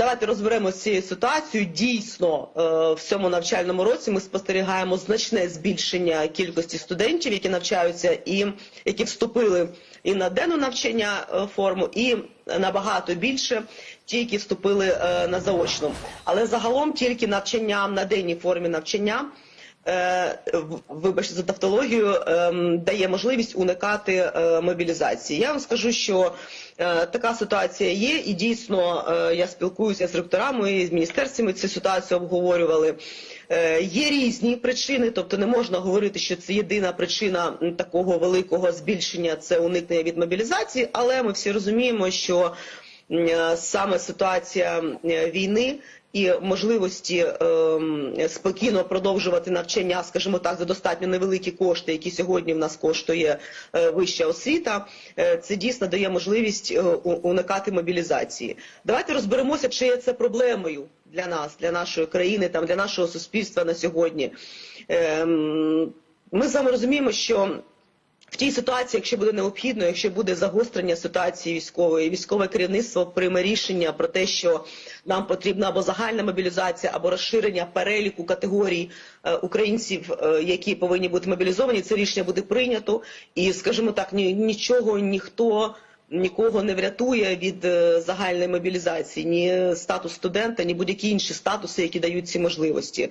Давайте розберемо з цією ситуацією. Дійсно, е, в цьому навчальному році ми спостерігаємо значне збільшення кількості студентів, які навчаються і які вступили і на денну навчання е, форму, і набагато більше ті, які вступили е, на заочну. Але загалом тільки навчання на денній формі навчання. Е, Вибачте за тавтологію, ем, дає можливість уникати е, мобілізації. Я вам скажу, що е, така ситуація є, і дійсно я спілкуюся з ректорами і з міністерствами цю ситуацію обговорювали. Є різні причини, тобто не можна говорити, що це єдина причина такого великого збільшення це уникнення від мобілізації, але ми всі розуміємо, що саме ситуація е, війни і можливості ем, спокійно продовжувати навчання, скажімо так, за достатньо невеликі кошти, які сьогодні в нас коштує е, вища освіта, е, це дійсно дає можливість е, уникати мобілізації. Давайте розберемося, чи є це проблемою для нас, для нашої країни, там для нашого суспільства на сьогодні. Ем, Ми з вами розуміємо, що в тій ситуації, якщо буде необхідно, якщо буде загострення ситуації військової, військове керівництво прийме рішення про те, що нам потрібна або загальна мобілізація, або розширення переліку категорій е, українців, е, які повинні бути мобілізовані, це рішення буде прийнято, і скажімо так, ні, нічого ніхто. Нікого не врятує від е, загальної мобілізації, ні статус студента, ні будь-які інші статуси, які дають ці можливості.